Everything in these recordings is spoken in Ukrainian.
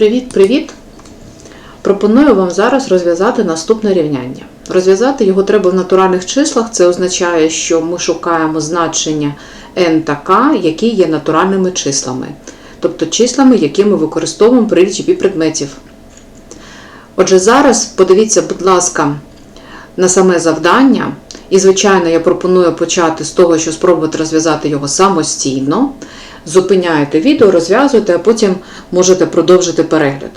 Привіт-привіт! Пропоную вам зараз розв'язати наступне рівняння. Розв'язати його треба в натуральних числах. Це означає, що ми шукаємо значення n та k, які є натуральними числами, тобто числами, які ми використовуємо при лічбі предметів. Отже, зараз подивіться, будь ласка, на саме завдання. І, звичайно, я пропоную почати з того, що спробувати розв'язати його самостійно. Зупиняєте відео, розв'язуєте, а потім можете продовжити перегляд.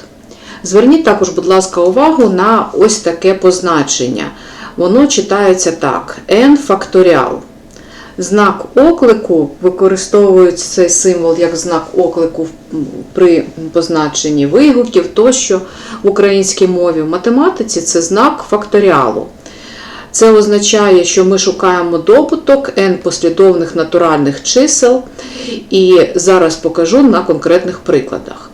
Зверніть також, будь ласка, увагу на ось таке позначення. Воно читається так: n факторіал. Знак оклику використовують цей символ як знак оклику при позначенні вигуків тощо в українській мові. В математиці це знак факторіалу. Це означає, що ми шукаємо добуток n послідовних натуральних чисел, і зараз покажу на конкретних прикладах.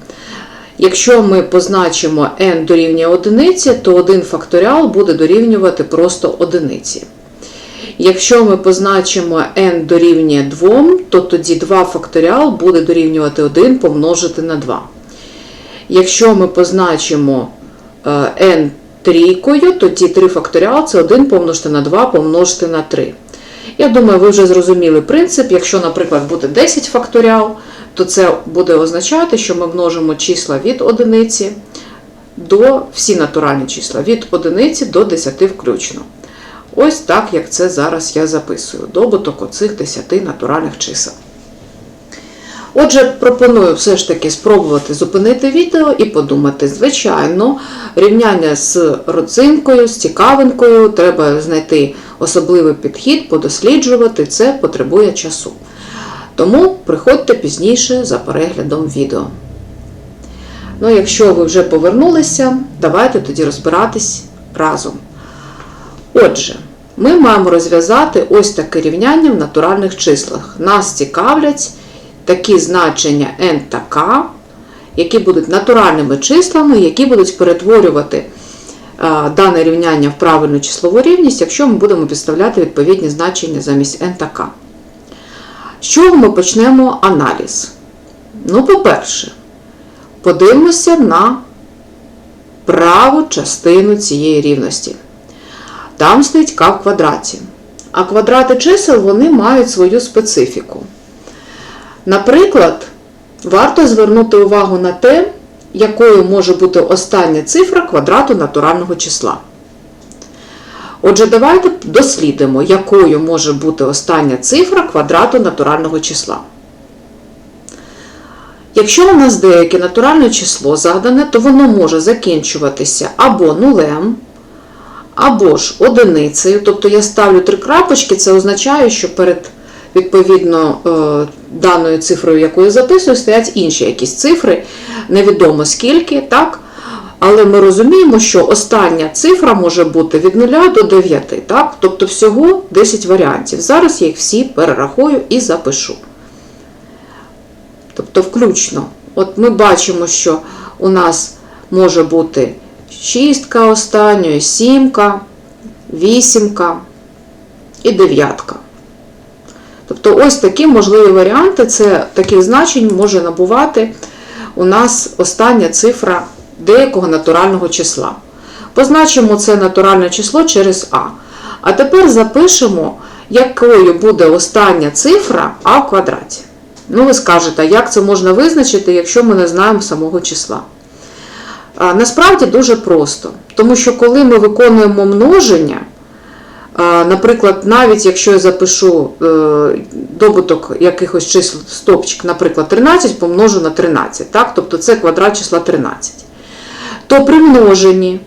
Якщо ми позначимо n дорівнює одиниці, то один факторіал буде дорівнювати просто одиниці. Якщо ми позначимо n дорівнює 2, то тоді 2 факторіал буде дорівнювати 1 помножити на 2. Якщо ми позначимо n трійкою, тоді 3 факторіал це 1 помножити на 2 помножити на 3. Я думаю, ви вже зрозуміли принцип. Якщо, наприклад, буде 10 факторіал, то це буде означати, що ми множимо числа від одиниці до всі натуральні числа від одиниці до 10 включно. Ось так, як це зараз я записую. Добуток оцих 10 натуральних чисел. Отже, пропоную все ж таки спробувати зупинити відео і подумати, звичайно, рівняння з родзинкою, з цікавинкою, треба знайти особливий підхід, подосліджувати, це потребує часу. Тому приходьте пізніше за переглядом відео. Ну, якщо ви вже повернулися, давайте тоді розбиратись разом. Отже, ми маємо розв'язати ось таке рівняння в натуральних числах. Нас цікавлять такі значення n та k, які будуть натуральними числами, які будуть перетворювати дане рівняння в правильну числову рівність, якщо ми будемо підставляти відповідні значення замість n та k. З чого ми почнемо аналіз? Ну, по-перше, подивимося на праву частину цієї рівності. Там стоїть k в квадраті. А квадрати чисел вони мають свою специфіку. Наприклад, варто звернути увагу на те, якою може бути остання цифра квадрату натурального числа. Отже, давайте дослідимо, якою може бути остання цифра квадрату натурального числа. Якщо у нас деяке натуральне число задане, то воно може закінчуватися або нулем, або ж одиницею. Тобто я ставлю три крапочки, це означає, що перед відповідно даною цифрою, яку я записую, стоять інші якісь цифри, невідомо скільки, так? Але ми розуміємо, що остання цифра може бути від 0 до 9, так? тобто всього 10 варіантів. Зараз я їх всі перерахую і запишу. Тобто, включно. От ми бачимо, що у нас може бути шістка останньої, сімка, вісімка і дев'ятка. Тобто, ось такі можливі варіанти, це таких значень може набувати у нас остання цифра деякого натурального числа. Позначимо це натуральне число через А. А тепер запишемо, якою буде остання цифра А в квадраті. Ну, ви скажете, як це можна визначити, якщо ми не знаємо самого числа? Насправді дуже просто. Тому що коли ми виконуємо множення, Наприклад, навіть якщо я запишу добуток якихось чисел стопчик, наприклад, 13 помножу на 13, так? тобто це квадрат числа 13, то при множенні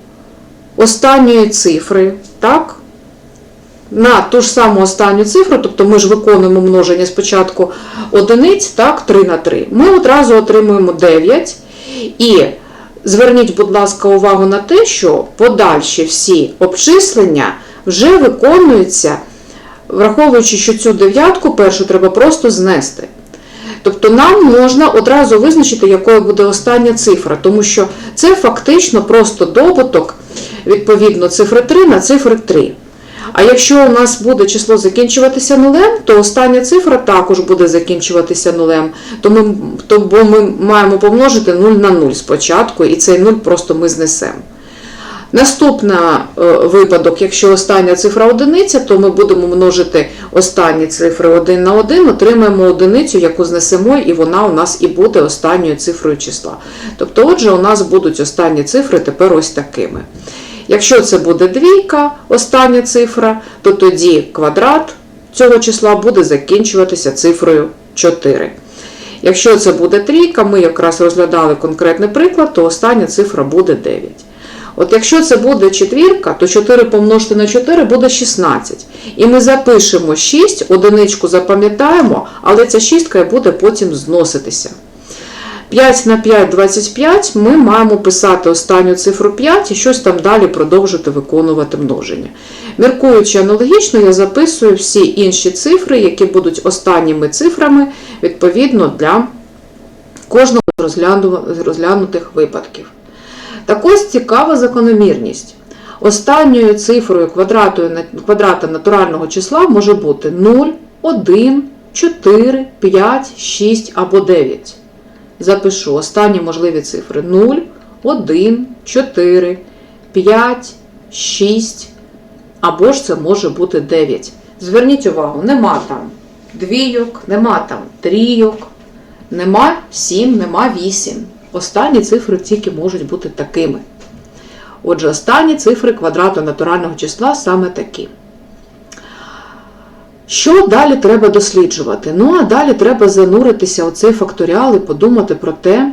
останньої цифри так, на ту ж саму останню цифру, тобто ми ж виконуємо множення спочатку одиниць, так, 3 на 3, ми одразу отримуємо 9. І зверніть, будь ласка, увагу на те, що подальші всі обчислення вже виконується, враховуючи, що цю дев'ятку першу треба просто знести. Тобто нам можна одразу визначити, якою буде остання цифра, тому що це фактично просто добуток, відповідно, цифри 3 на цифри 3. А якщо у нас буде число закінчуватися нулем, то остання цифра також буде закінчуватися нулем. То ми, бо ми маємо помножити 0 на 0 спочатку, і цей 0 просто ми знесемо. Наступний випадок, якщо остання цифра одиниця, то ми будемо множити останні цифри 1 на 1, отримаємо одиницю, яку знесемо, і вона у нас і буде останньою цифрою числа. Тобто, отже, у нас будуть останні цифри тепер ось такими. Якщо це буде двійка, остання цифра, то тоді квадрат цього числа буде закінчуватися цифрою 4. Якщо це буде трійка, ми якраз розглядали конкретний приклад, то остання цифра буде 9. От якщо це буде четвірка, то 4 помножити на 4 буде 16. І ми запишемо 6, одиничку запам'ятаємо, але ця шістка буде потім зноситися. 5 на 5 25 ми маємо писати останню цифру 5 і щось там далі продовжити виконувати множення. Міркуючи аналогічно, я записую всі інші цифри, які будуть останніми цифрами відповідно для кожного з розглянутих випадків. Так ось цікава закономірність. Останньою цифрою квадрата натурального числа може бути 0, 1, 4, 5, 6 або 9. Запишу останні можливі цифри 0, 1, 4, 5, 6, або ж це може бути 9. Зверніть увагу, нема там двійок, нема там трійок, нема 7, нема 8. Останні цифри тільки можуть бути такими. Отже, останні цифри квадрату натурального числа саме такі. Що далі треба досліджувати? Ну, а далі треба зануритися у цей факторіал і подумати про те,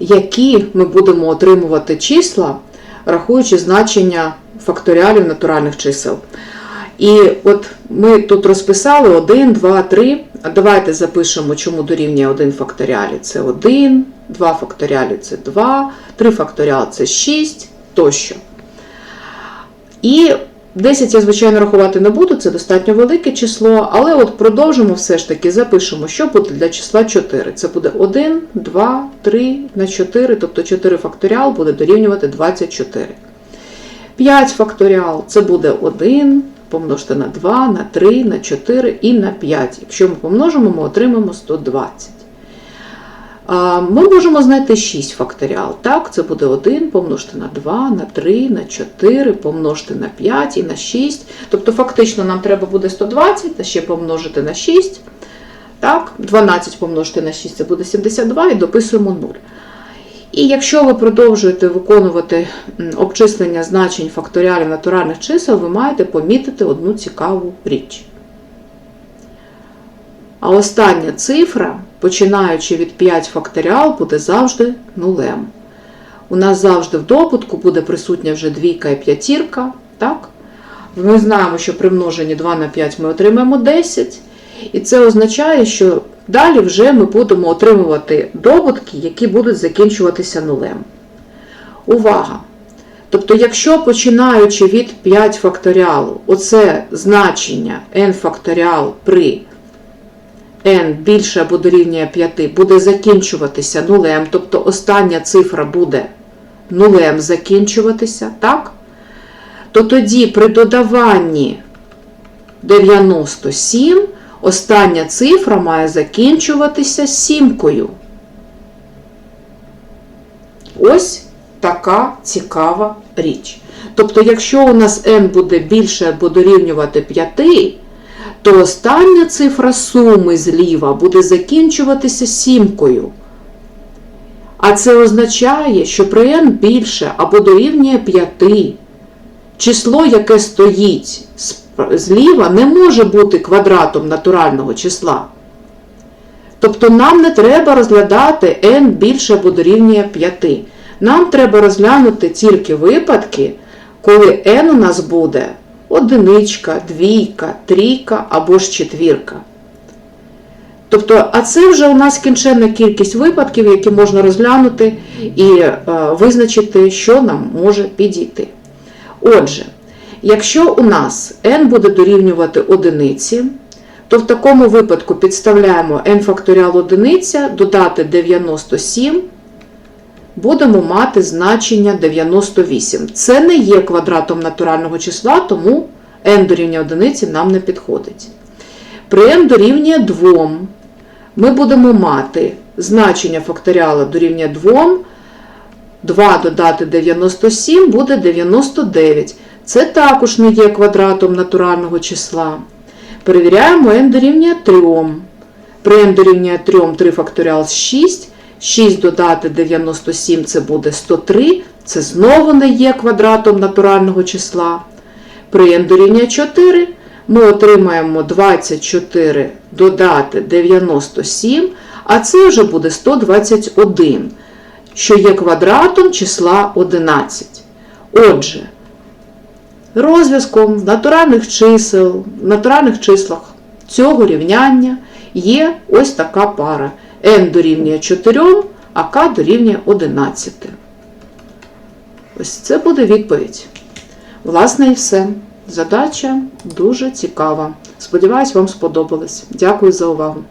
які ми будемо отримувати числа, рахуючи значення факторіалів натуральних чисел. І от ми тут розписали 1, 2, 3. А давайте запишемо, чому дорівнює 1 факторіалі це 1, 2 факторіалі це 2, 3 факторіал це 6 тощо. І 10 я, звичайно, рахувати не буду, це достатньо велике число, але от продовжимо все ж таки, запишемо, що буде для числа 4. Це буде 1, 2, 3 на 4, тобто 4 факторіал буде дорівнювати 24. 5 факторіал це буде 1, помножте на 2, на 3, на 4 і на 5. Якщо ми помножимо, ми отримаємо 120. Ми можемо знайти 6 факторіал. Так, це буде 1 помножити на 2, на 3, на 4, помножити на 5 і на 6. Тобто, фактично, нам треба буде 120, а ще помножити на 6. Так, 12 помножити на 6 це буде 72 і дописуємо 0. І якщо ви продовжуєте виконувати обчислення значень факторіалів натуральних чисел, ви маєте помітити одну цікаву річ. А остання цифра, починаючи від 5 факторіал, буде завжди нулем. У нас завжди в добутку буде присутня вже двійка і п'ятірка. Так? Ми знаємо, що при множенні 2 на 5 ми отримаємо 10. І це означає, що далі вже ми будемо отримувати добутки, які будуть закінчуватися нулем. Увага! Тобто, якщо починаючи від 5 факторіалу, оце значення n факторіал при n більше або дорівнює 5 буде закінчуватися нулем, тобто остання цифра буде нулем закінчуватися, так? то тоді при додаванні 97 остання цифра має закінчуватися сімкою. Ось така цікава річ. Тобто, якщо у нас n буде більше або дорівнювати 5, то остання цифра суми зліва буде закінчуватися сімкою. А це означає, що при n більше або дорівнює 5, число, яке стоїть зліва, не може бути квадратом натурального числа. Тобто нам не треба розглядати n більше або дорівнює 5. Нам треба розглянути тільки випадки, коли n у нас буде одиничка, двійка, трійка або ж четвірка. Тобто, а це вже у нас кінченна кількість випадків, які можна розглянути і е, визначити, що нам може підійти. Отже, якщо у нас n буде дорівнювати одиниці, то в такому випадку підставляємо n факторіал одиниця, додати 97 будемо мати значення 98. Це не є квадратом натурального числа, тому n дорівнює одиниці нам не підходить. При n дорівнює 2 ми будемо мати значення факторіала дорівнює 2. 2 додати 97 буде 99. Це також не є квадратом натурального числа. Перевіряємо n дорівнює 3. При n дорівнює 3 3 факторіал 6. 6 додати 97 це буде 103. Це знову не є квадратом натурального числа. При n дорівнює 4 ми отримаємо 24 додати 97, а це вже буде 121, що є квадратом числа 11. Отже, розв'язком натуральних чисел, в натуральних числах цього рівняння є ось така пара. n дорівнює 4, а k дорівнює 11. Ось це буде відповідь. Власне, і все. Задача дуже цікава. Сподіваюсь, вам сподобалось. Дякую за увагу.